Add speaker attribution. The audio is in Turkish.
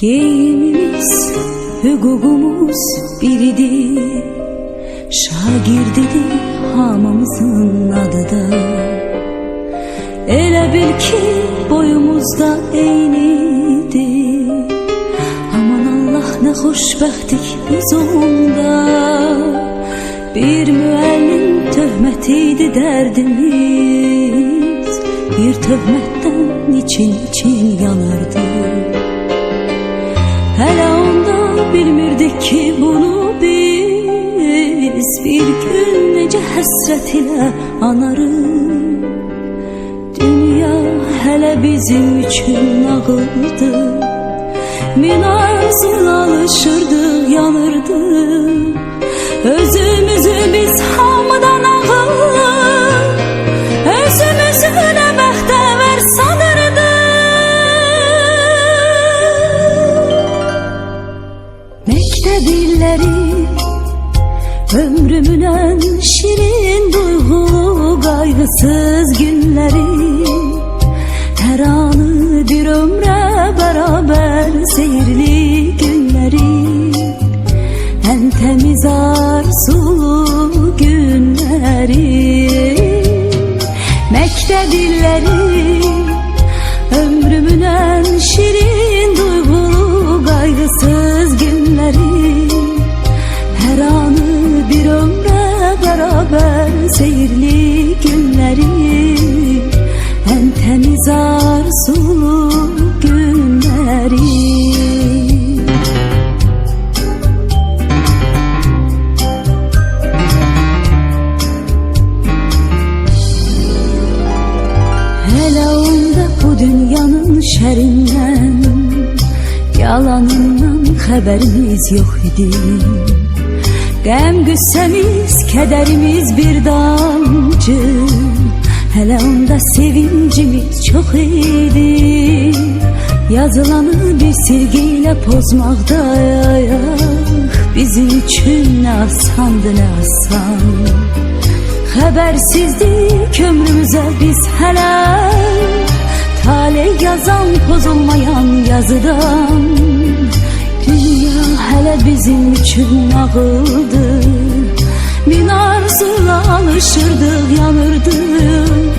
Speaker 1: Geyimimiz, hüququmuz biridir. Şagirdidir hamımızın adı da. Elə bil ki boyumuzda eynidir Aman Allah ne xoşbəxtlik biz onda. Bir müəllim töhmətiydi dərdimiz. Bir töhmətdən için için yanardı Hələ onda bilmirdik ki bunu biz. Bir gün necə həsrət ilə anarıq Dünya hələ bizim üçün nağıldı Min arzuna alışırdıq, yanırdıq Özümüzü Məktəb illəri Ömrümün en şirin duygu Kaygısız günleri. Her anı bir ömre beraber Seyirli günleri. En temiz arzulu günleri. Mektep illeri günleri Hele onda bu dünyanın şerinden Yalanından haberimiz yok idi. Qəm qüssəmiz, kədərimiz bir damcı Hələ onda sevincimiz çox idi Yazılanı bir silgiyle pozmaqda Bizim üçün nə asandı, nə asan Xəbərsizdik ömrümüzə biz hələ Tale yazan pozulmayan yazıdan. Dünya hələ bizim üçün nağıldı. Min arzula Özümüzü biz hamıdan